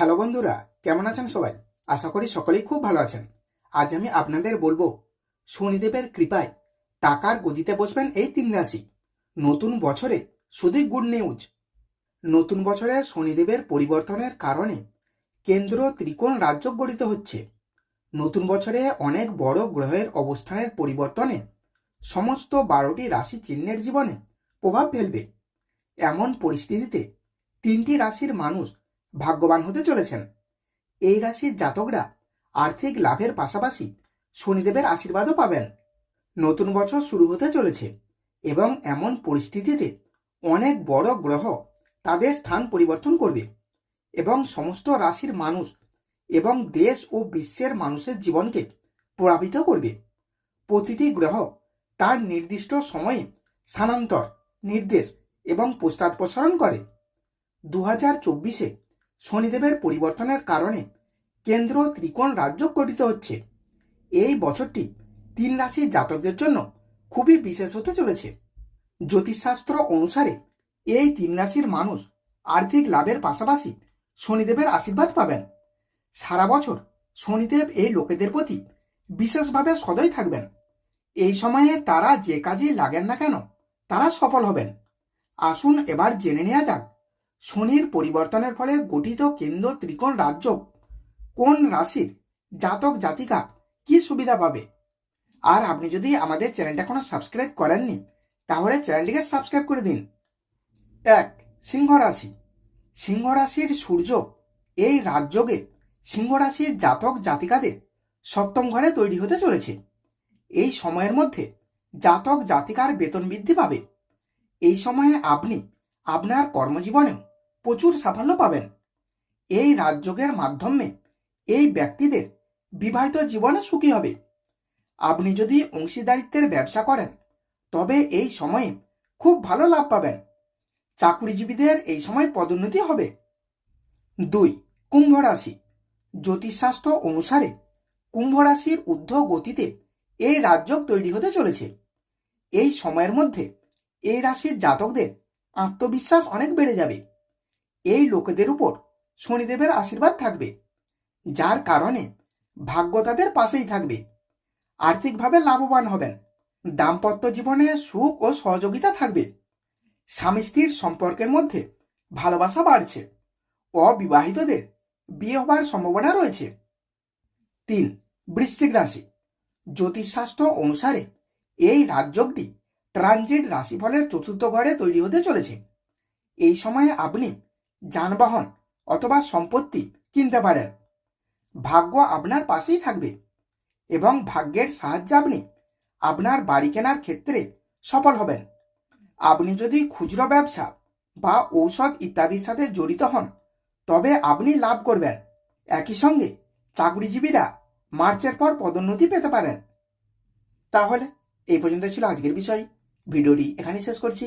Hello বন্ধুরা, কেমন আছেন সবাই? আশা করি সকলেই খুব ভালো আছেন। আজ আমি আপনাদের বলব, শনিদেবের কৃপায় টাকার গদিতে বসবেন এই তিন রাশি। নতুন বছরে শুধুই গুড নিউজ। নতুন বছরে শনিদেবের পরিবর্তনের কারণে কেন্দ্র ত্রিকোণ রাজ্য গঠিত হচ্ছে। নতুন বছরে অনেক বড় গ্রহের অবস্থানের পরিবর্তনে সমস্ত বারোটি রাশি চিহ্নের জীবনে প্রভাব ফেলবে। এমন পরিস্থিতিতে তিনটি রাশির মানুষ ভাগ্যবান হতে চলেছেন। এই রাশির জাতকরা আর্থিক লাভের পাশাপাশি শনিদেবের আশীর্বাদও পাবেন। নতুন বছর শুরু হতে চলেছে এবং এমন পরিস্থিতিতে অনেক বড় গ্রহ তাদের স্থান পরিবর্তন করবে এবং সমস্ত রাশির মানুষ এবং দেশ ও বিশ্বের মানুষের জীবনকে প্রভাবিত করবে। প্রতিটি গ্রহ তার নির্দিষ্ট সময়ে স্থানান্তর, নির্দেশ এবং প্রস্তাব প্রসারণ করে। দু হাজার চব্বিশে শনিদেবের পরিবর্তনের কারণে কেন্দ্র ত্রিকোণ রাজ্য গঠিত হচ্ছে। এই বছরটি তিন রাশির জাতকদের জন্য খুবই বিশেষ হতে চলেছে। জ্যোতিষশাস্ত্র অনুসারে এই তিন রাশির মানুষ আর্থিক লাভের পাশাপাশি শনিদেবের আশীর্বাদ পাবেন। সারা বছর শনিদেব এই লোকেদের প্রতি বিশেষভাবে সদয় থাকবেন। এই সময়ে তারা যে কাজেই লাগেন না কেন, তারা সফল হবেন। আসুন এবার জেনে নেওয়া যাক শনির পরিবর্তনের ফলে গঠিত কেন্দ্র ত্রিকোণ রাজ্য কোন রাশির জাতক জাতিকা কি সুবিধা পাবে? আর আপনি যদি আমাদের চ্যানেলটা এখনও সাবস্ক্রাইব করেননি, তাহলে চ্যানেলটিকে সাবস্ক্রাইব করে দিন। এক, সিংহ রাশি। সিংহ রাশির সূর্য এই রাজযোগে সিংহ রাশির জাতক জাতিকাদের সপ্তম ঘরে তৈরি হতে চলেছে। এই সময়ের মধ্যে জাতক জাতিকার বেতন বৃদ্ধি পাবে। এই সময়ে আপনি আপনার কর্মজীবনেও প্রচুর সাফল্য পাবেন। এই রাজযোগের মাধ্যমে এই ব্যক্তিদের বিবাহিত জীবনে সুখী হবে। আপনি যদি অংশীদারিত্বের ব্যবসা করেন, তবে এই সময়ে খুব ভালো লাভ পাবেন। চাকরিজীবীদের এই সময় পদোন্নতি হবে। দুই, কুম্ভ রাশি। জ্যোতিষশাস্ত্র অনুসারে কুম্ভ রাশির ঊর্ধ্ব গতিতে এই রাজযোগ তৈরি হতে চলেছে। এই সময়ের মধ্যে এই রাশির জাতকদের আত্মবিশ্বাস অনেক বেড়ে যাবে। এই লোকেদের উপর শনিদেবের আশীর্বাদ থাকবে, যার কারণে ভাগ্য তাদের পাশেই থাকবে। আর্থিকভাবে লাভবান হবেন, দাম্পত্য জীবনে সুখ ও সহযোগিতা থাকবে। স্বামী স্ত্রীর সম্পর্কের মধ্যে ভালোবাসা বাড়ছে, অবিবাহিতদের বিয়ে হবার সম্ভাবনা রয়েছে। তিন, বৃশ্চিক রাশি। জ্যোতিষশাস্ত্র অনুসারে এই রাজযোগটি ট্রানজিট রাশিফলের চতুর্থ ঘরে তৈরি হতে চলেছে। এই সময়ে আপনি যানবাহন অথবা সম্পত্তি কিনতে পারেন। ভাগ্য আপনার পাশেই থাকবে এবং ভাগ্যের সাহায্যে আপনি আপনার বাড়ি কেনার ক্ষেত্রে সফল হবেন। আপনি যদি খুচরো ব্যবসা বা ঔষধ ইত্যাদির সাথে জড়িত হন, তবে আপনি লাভ করবেন। একই সঙ্গে চাকরিজীবীরা মার্চের পর পদোন্নতি পেতে পারেন। তাহলে এই পর্যন্ত ছিল আজকের বিষয়। ভিডিওটি এখানে শেষ করছি।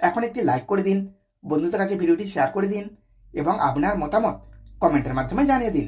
এখন একটি লাইক করে দিন। বন্ধুদের কাছে ভিডিওটি শেয়ার করে দিন এবং আপনার মতামত কমেন্টের মাধ্যমে জানিয়ে দিন।